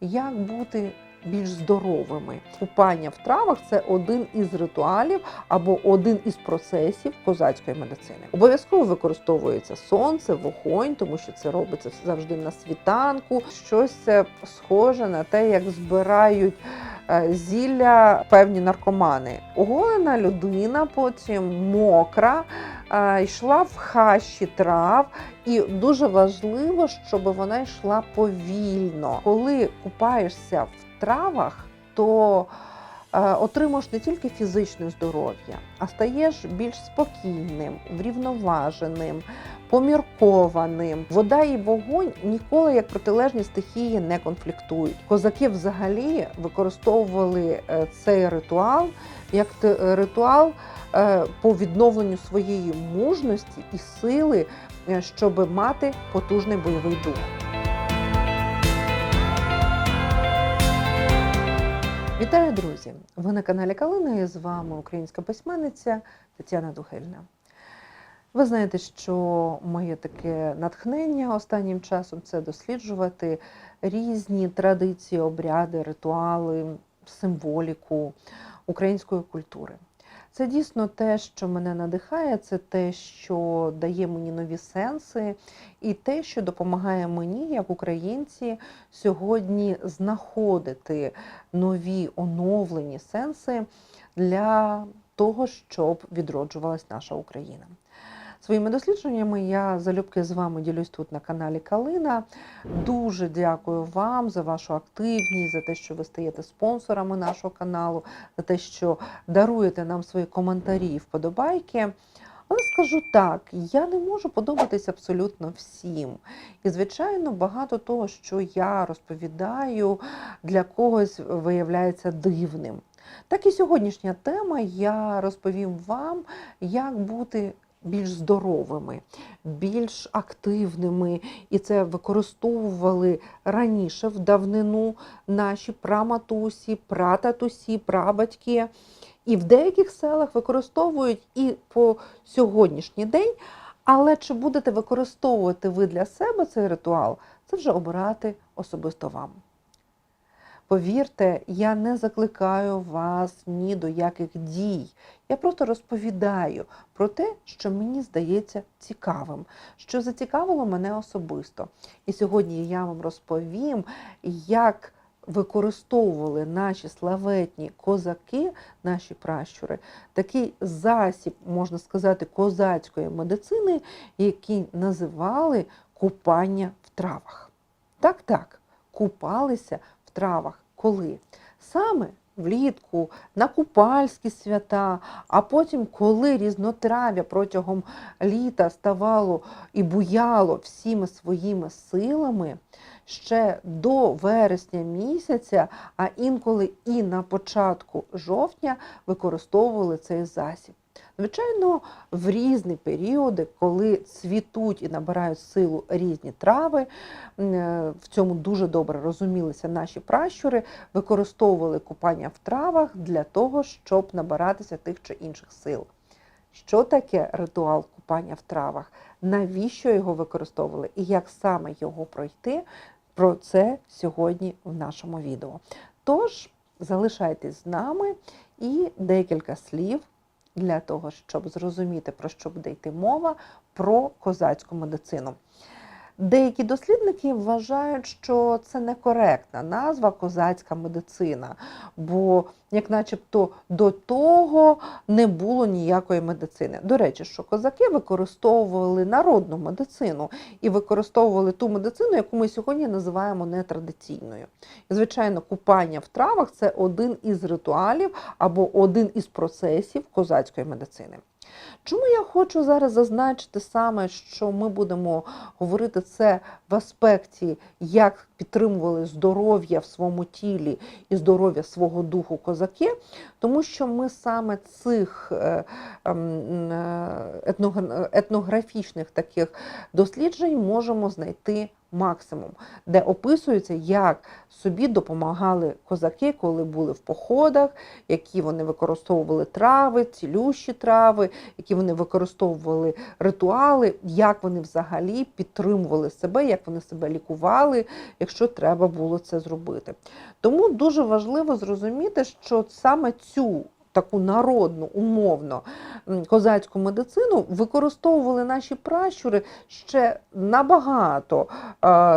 як бути більш здоровими. Купання в травах це один із ритуалів або один із процесів козацької медицини. Обов'язково використовується сонце, вогонь, тому що це робиться завжди на світанку. Щось це схоже на те, як збирають зілля певні наркомани. Оголена людина, потім мокра, е, йшла в хащі трав, і дуже важливо, щоб вона йшла повільно. Коли купаєшся в травах, то е, отримуєш не тільки фізичне здоров'я, а стаєш більш спокійним, врівноваженим, поміркованим. Вода і вогонь ніколи як протилежні стихії не конфліктують. Козаки взагалі використовували е, цей ритуал як е, ритуал е, по відновленню своєї мужності і сили, е, щоб мати потужний бойовий дух. Вітаю, друзі! Ви на каналі Калина і з вами українська письменниця Тетяна Духельна. Ви знаєте, що моє таке натхнення останнім часом це досліджувати різні традиції, обряди, ритуали, символіку української культури. Це дійсно те, що мене надихає, це те, що дає мені нові сенси, і те, що допомагає мені, як українці, сьогодні знаходити нові оновлені сенси для того, щоб відроджувалась наша Україна. Своїми дослідженнями я залюбки з вами ділюсь тут на каналі Калина. Дуже дякую вам за вашу активність, за те, що ви стаєте спонсорами нашого каналу, за те, що даруєте нам свої коментарі і вподобайки. Але скажу так, я не можу подобатись абсолютно всім. І, звичайно, багато того, що я розповідаю, для когось виявляється дивним. Так і сьогоднішня тема я розповім вам, як бути більш здоровими, більш активними, і це використовували раніше в давнину наші праматусі, прататусі, прабатьки. І в деяких селах використовують і по сьогоднішній день. Але чи будете використовувати ви для себе цей ритуал, це вже обирати особисто вам. Повірте, я не закликаю вас ні до яких дій. Я просто розповідаю про те, що мені здається цікавим, що зацікавило мене особисто. І сьогодні я вам розповім, як використовували наші славетні козаки, наші пращури, такий засіб, можна сказати, козацької медицини, який називали купання в травах. Так, так, купалися травах. Коли? Саме влітку, на купальські свята, а потім, коли різнотрав'я протягом літа ставало і буяло всіми своїми силами, ще до вересня місяця, а інколи і на початку жовтня використовували цей засіб. Звичайно, в різні періоди, коли цвітуть і набирають силу різні трави, е, в цьому дуже добре розумілися наші пращури, використовували купання в травах для того, щоб набиратися тих чи інших сил. Що таке ритуал купання в травах? Навіщо його використовували і як саме його пройти? Про це сьогодні в нашому відео. Тож залишайтесь з нами і декілька слів для того, щоб зрозуміти, про що буде йти мова, про козацьку медицину. Деякі дослідники вважають, що це некоректна назва козацька медицина, бо, як начебто, до того не було ніякої медицини. До речі, що козаки використовували народну медицину і використовували ту медицину, яку ми сьогодні називаємо нетрадиційною. І, звичайно, купання в травах це один із ритуалів або один із процесів козацької медицини. Чому я хочу зараз зазначити саме, що ми будемо говорити це в аспекті, як підтримували здоров'я в своєму тілі і здоров'я свого духу козаки, тому що ми саме цих е, ем, е, етнографічних таких досліджень можемо знайти максимум, де описується, як собі допомагали козаки, коли були в походах, які вони використовували трави, цілющі трави, які вони використовували ритуали, як вони взагалі підтримували себе, як вони себе лікували. Якщо треба було це зробити. Тому дуже важливо зрозуміти, що саме цю таку народну, умовно козацьку медицину використовували наші пращури ще набагато,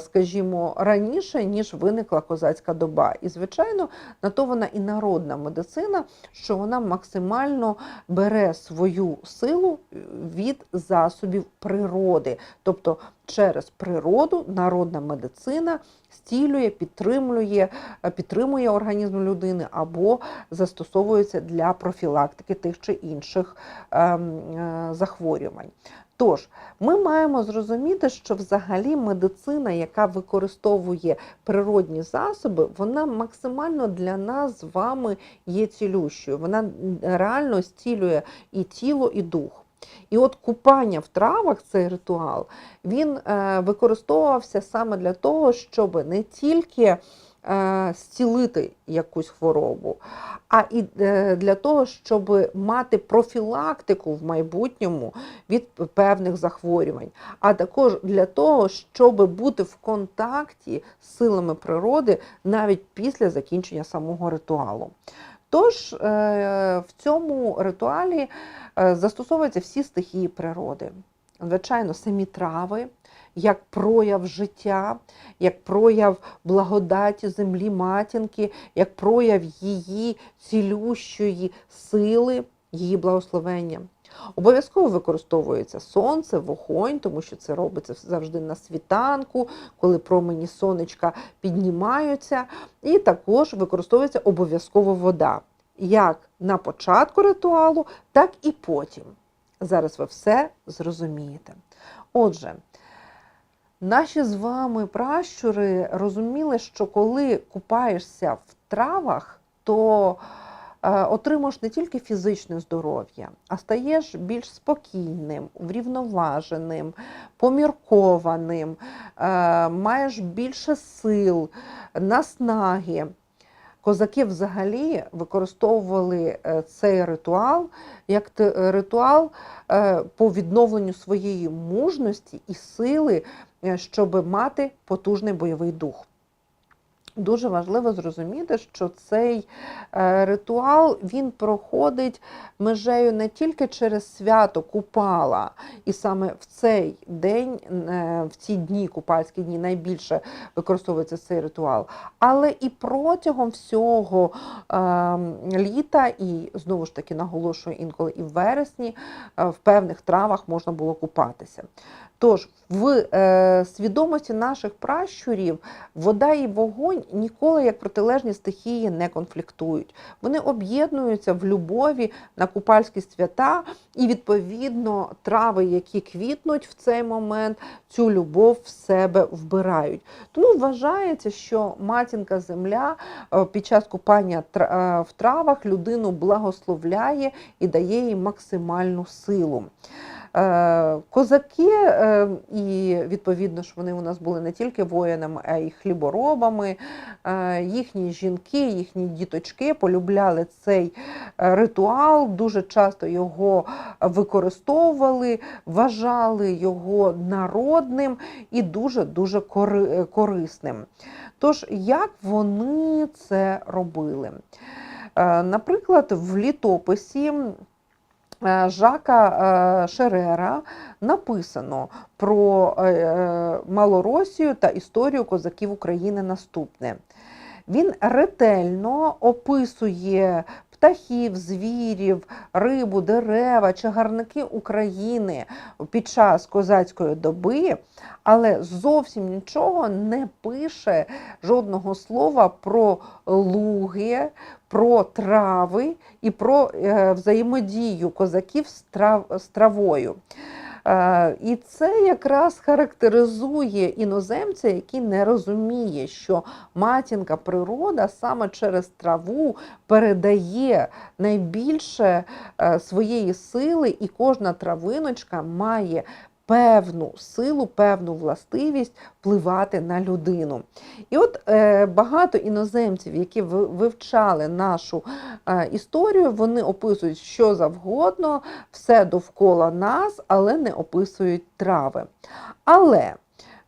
скажімо, раніше, ніж виникла козацька доба. І, звичайно, на то вона і народна медицина, що вона максимально бере свою силу е, від засобів природи. Тобто через природу народна медицина стілює, підтримує, е, підтримує організм людини або застосовується для профілактики тих чи інших ем, е, захворювань. Тож, ми маємо зрозуміти, що взагалі медицина, яка використовує природні засоби, вона максимально для нас з вами є цілющою. Вона реально зцілює і тіло, і дух. І от купання в травах, цей ритуал, він е, використовувався саме для того, щоб не тільки е, зцілити якусь хворобу, а і е, для того, щоб мати профілактику в майбутньому від певних захворювань, а також для того, щоб бути в контакті з силами природи навіть після закінчення самого ритуалу. Тож е, в цьому ритуалі е, застосовуються всі стихії природи. Звичайно, самі трави, як прояв життя, як прояв благодаті землі матінки, як прояв її цілющої сили, її благословення. Обов'язково використовується сонце, вогонь, тому що це робиться завжди на світанку, коли промені сонечка піднімаються. І також використовується обов'язково вода, як на початку ритуалу, так і потім. Зараз ви все зрозумієте. Отже, наші з вами пращури розуміли, що коли купаєшся в травах, то отримуєш не тільки фізичне здоров'я, а стаєш більш спокійним, врівноваженим, поміркованим, е, маєш більше сил, наснаги. Козаки взагалі використовували е, цей ритуал як ритуал е, по відновленню своєї мужності і сили, е, щоб мати потужний бойовий дух. Дуже важливо зрозуміти, що цей е, ритуал він проходить межею не тільки через свято Купала, і саме в цей день, е, в ці дні, купальські дні, найбільше використовується цей ритуал, але і протягом всього е, літа, і знову ж таки наголошую інколи і в вересні, в певних травах можна було купатися. Тож в е, свідомості наших пращурів вода і вогонь ніколи як протилежні стихії не конфліктують. Вони об'єднуються в любові на купальські свята, і відповідно трави, які квітнуть в цей момент, цю любов в себе вбирають. Тому вважається, що матінка земля е, під час купання е, в травах людину благословляє і дає їй максимальну силу. Е, Козаки, е, і відповідно ж вони у нас були не тільки воїнами, а й хліборобами. Е, Їхні жінки, їхні діточки полюбляли цей ритуал, дуже часто його використовували, вважали його народним і дуже-дуже корисним. Тож, як вони це робили? Наприклад, в літописі Жака е, Шерера написано про е, е, Малоросію та історію козаків України наступне. Він ретельно описує птахів, звірів, рибу, дерева, чагарники України під час козацької доби, але зовсім нічого не пише жодного слова про луги, про трави і про е, взаємодію козаків з, трав, з травою. Е, І це якраз характеризує іноземця, який не розуміє, що матінка природа саме через траву передає найбільше е, своєї сили, і кожна травиночка має певну силу, певну властивість впливати на людину. І от е, багато іноземців, які вивчали нашу е, історію, вони описують що завгодно, все довкола нас, але не описують трави. Але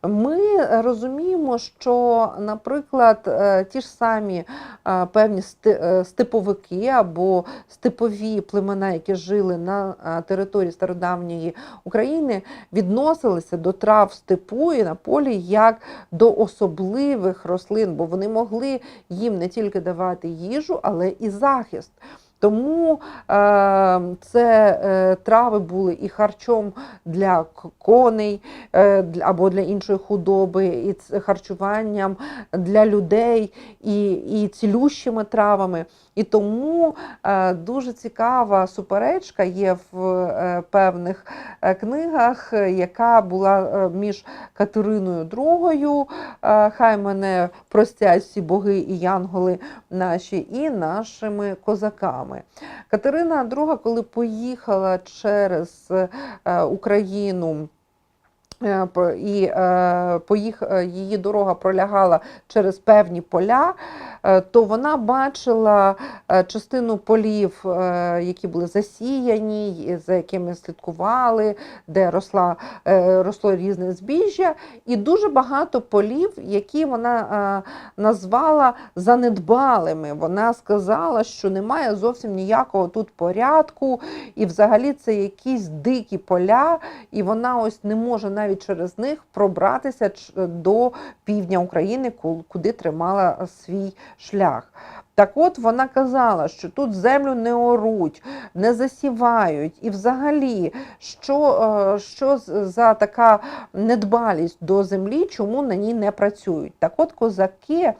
Ми розуміємо, що, наприклад, е, ті ж самі е, певні е, степовики або степові племена, які жили на території стародавньої України, відносилися до трав степу і на полі як до особливих рослин, бо вони могли їм не тільки давати їжу, але і захист. Тому е, це е, трави були і харчом для коней е, або для іншої худоби, і харчуванням для людей, і, і цілющими травами. І тому дуже цікава суперечка є в певних книгах, яка була між Катериною II, хай мене простять всі боги і янголи наші, і нашими козаками. Катерина II, коли поїхала через е, Україну. Е, по- І е, поїх, е, її дорога пролягала через певні поля, то вона бачила частину полів, які були засіяні, за якими слідкували, де росла, росло різне збіжжя, і дуже багато полів, які вона назвала занедбалими. Вона сказала, що немає зовсім ніякого тут порядку, і взагалі це якісь дикі поля, і вона ось не може навіть через них пробратися до півдня України, куди тримала свій шлях. Так от вона казала, що тут землю не оруть, не засівають, і взагалі, що, е, що за така недбалість до землі, чому на ній не працюють. Так от козаки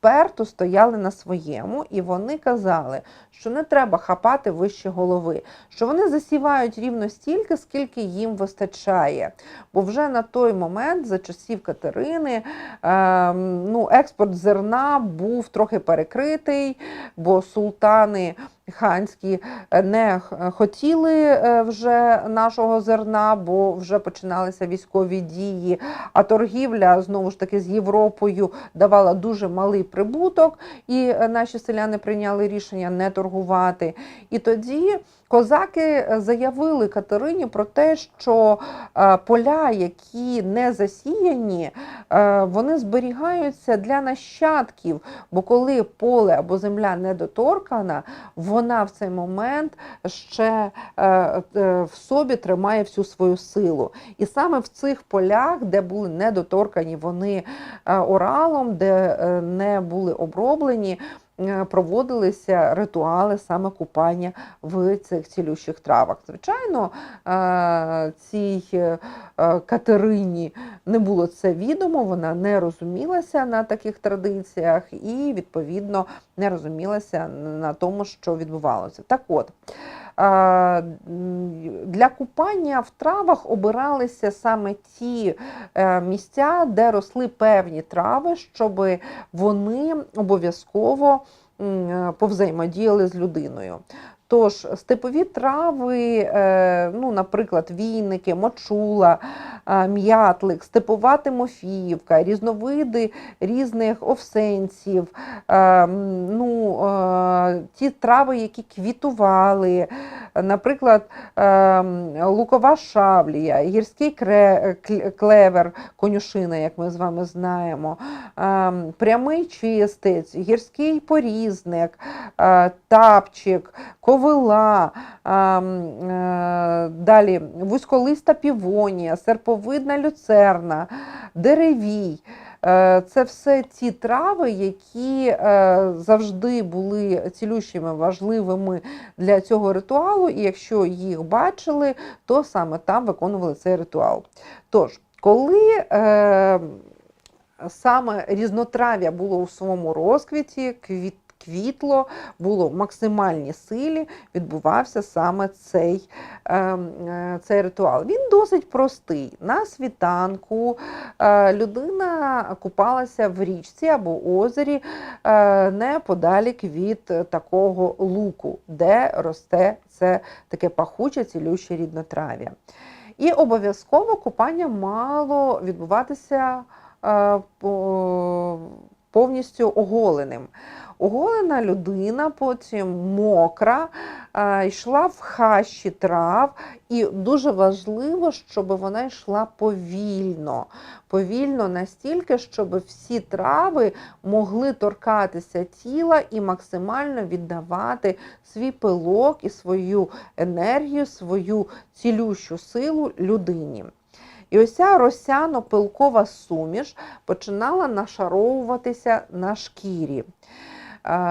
вперто стояли на своєму, і вони казали, що не треба хапати вище голови, що вони засівають рівно стільки, скільки їм вистачає. Бо вже на той момент, за часів Катерини, ем, ну, експорт зерна був трохи перекритий, бо султани ханські е, не хотіли е, вже нашого зерна, бо вже починалися військові дії. А торгівля знову ж таки з Європою давала дуже малий прибуток, і е, наші селяни прийняли рішення не торгувати. І тоді козаки е, заявили Катерині про те, що е, поля, які не засіяні, е, вони зберігаються для нащадків. Бо коли поле або земля недоторкана, вона в цей момент ще в собі тримає всю свою силу. І саме в цих полях, де були недоторкані вони оралом, де не були оброблені, проводилися ритуали саме купання в цих цілющих травах. Звичайно, е, цій е, е, Катерині не було це відомо, вона не розумілася на таких традиціях і, відповідно, не розумілася на тому, що відбувалося. Так от. Для купання в травах обиралися саме ті е, місця, де росли певні трави, щоб вони обов'язково е, повзаємодіяли з людиною. Тож степові трави, е, ну, наприклад, війники, мочула, е, м'ятлик, степова тимофіївка, різновиди різних овсенців, е, ну, ті трави, які квітували, наприклад, лукова шавлія, гірський клевер, конюшина, як ми з вами знаємо, прямий чистець, гірський порізник, тапчик, ковила, е, далі вузьколиста півонія, серповидна люцерна, деревій. Е, Це все ті трави, які е, завжди були цілющими, важливими для цього ритуалу, і якщо їх бачили, то саме там виконували цей ритуал. Тож, коли саме різнотрав'я було у своєму розквіті, квіт, квітло, було в максимальній силі, відбувався саме цей, е, е, цей ритуал. Він досить простий. На світанку е, людина купалася в річці або озері е, неподалік від такого луку, де росте це таке пахуче, цілюще ріднотрав'я. І обов'язково купання мало відбуватися по, повністю оголеним. Оголена людина, потім мокра, йшла в хащі трав, і дуже важливо, щоб вона йшла повільно. Повільно настільки, щоб всі трави могли торкатися тіла і максимально віддавати свій пилок і свою енергію, свою цілющу силу людині. І ось ця росяно-пилкова суміш починала нашаровуватися на шкірі.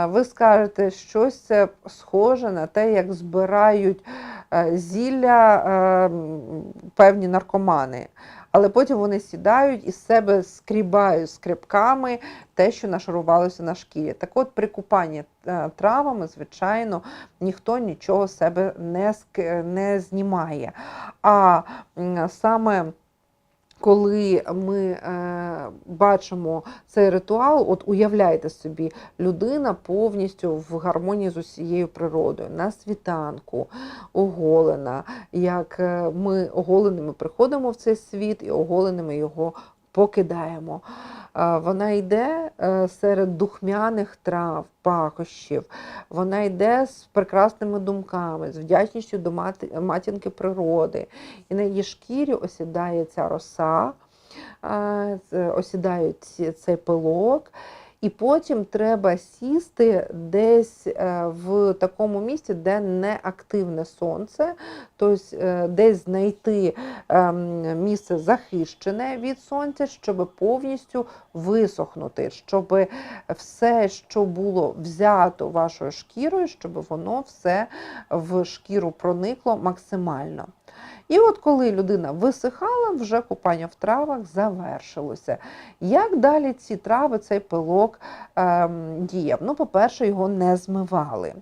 Ви скажете, щось схоже на те, як збирають е, зілля е, певні наркомани. Але потім вони сідають і себе скрібають скрибками те, що нашарувалося на шкірі. Так от при купанні е, травами, звичайно, ніхто нічого себе не, не знімає. А саме коли ми е, бачимо цей ритуал, от уявляйте собі, людина повністю в гармонії з усією природою, на світанку, оголена, як е, ми оголеними приходимо в цей світ і оголеними його покидаємо. Вона йде е, серед духмяних трав, пахощів, вона йде з прекрасними думками, з вдячністю до матінки природи. І на її шкірі осідає ця роса, осідає цей пилок. І потім треба сісти десь е, в такому місці, де не активне сонце, тобто десь знайти ем, місце захищене від сонця, щоб повністю висохнути, щоб все, що було взято вашою шкірою, щоб воно все в шкіру проникло максимально. І от коли людина висихала, вже купання в травах завершилося. Як далі ці трави, цей пилок ем, діяв? Ну, по-перше, його не змивали.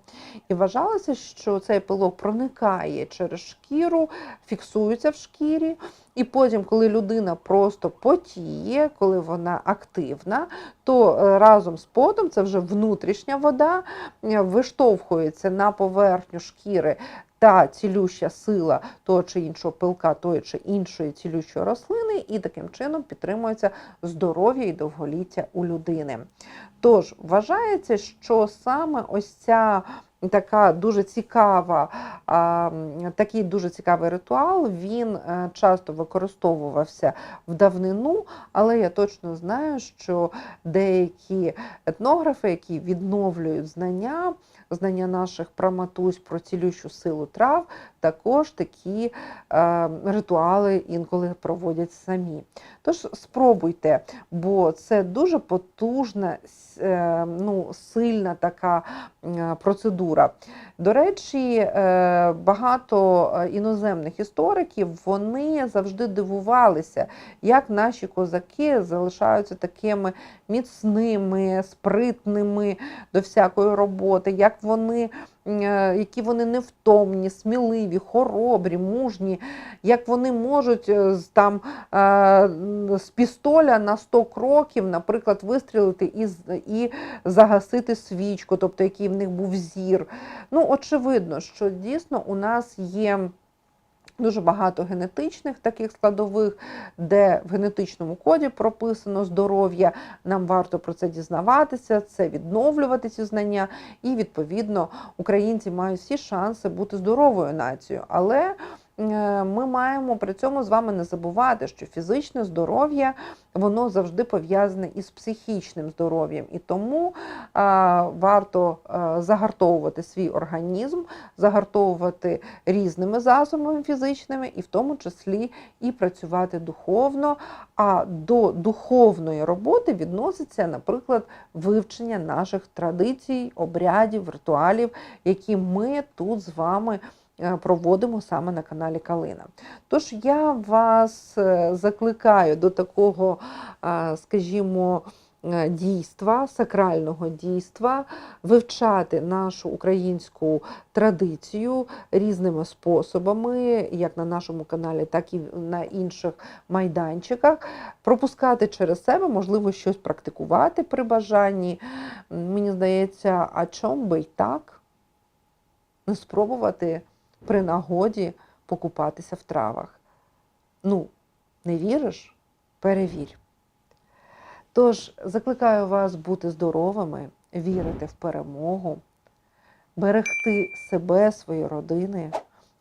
І вважалося, що цей пилок проникає через шкіру, фіксується в шкірі. І потім, коли людина просто потіє, коли вона активна, то е, разом з потом це вже внутрішня вода е, виштовхується на поверхню шкіри та цілюща сила того чи іншого пилка, тої чи іншої цілющої рослини, і таким чином підтримується здоров'я і довголіття у людини. Тож вважається, що саме ось ця така дуже цікава, такий дуже цікавий ритуал, він е, часто використовувався в давнину, але я точно знаю, що деякі етнографи, які відновлюють знання, знання наших праматусь про цілющу силу трав, також такі е, ритуали інколи проводять самі. Тож спробуйте, бо це дуже потужна, е, ну, сильна така процедура. До речі, е, багато е, іноземних істориків вони завжди дивувалися, як наші козаки залишаються такими міцними, спритними до всякої роботи, як вони, е, які вони невтомні, сміливі, хоробрі, мужні, як вони можуть е, там е, з пістоля на 100 кроків, наприклад, вистрілити і, і загасити свічку, тобто який в них був зір. Ну, очевидно, що дійсно у нас є. Дуже багато генетичних таких складових, де в генетичному коді прописано здоров'я. Нам варто про це дізнаватися, це відновлювати ці знання. І відповідно українці мають всі шанси бути здоровою нацією. Але ми маємо при цьому з вами не забувати, що фізичне здоров'я воно завжди пов'язане із психічним здоров'ям, і тому варто а, загартовувати свій організм, загартовувати різними засобами фізичними, і в тому числі і працювати духовно. А до духовної роботи відноситься, наприклад, вивчення наших традицій, обрядів, ритуалів, які ми тут з вами е, проводимо саме на каналі Калина. Тож я вас е, закликаю до такого, е, скажімо, е, дійства, сакрального дійства, вивчати нашу українську традицію різними способами, як на нашому каналі, так і на інших майданчиках, пропускати через себе, можливо, щось практикувати при бажанні. Мені здається, а чом би й так не спробувати при нагоді покупатися в травах. Ну, не віриш? Перевір. Тож закликаю вас бути здоровими, вірити в перемогу, берегти себе, свої родини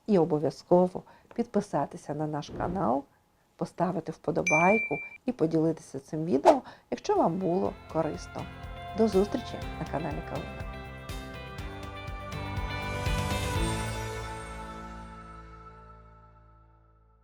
і обов'язково підписатися на наш канал, поставити вподобайку і поділитися цим відео, якщо вам було корисно. До зустрічі на каналі Калина.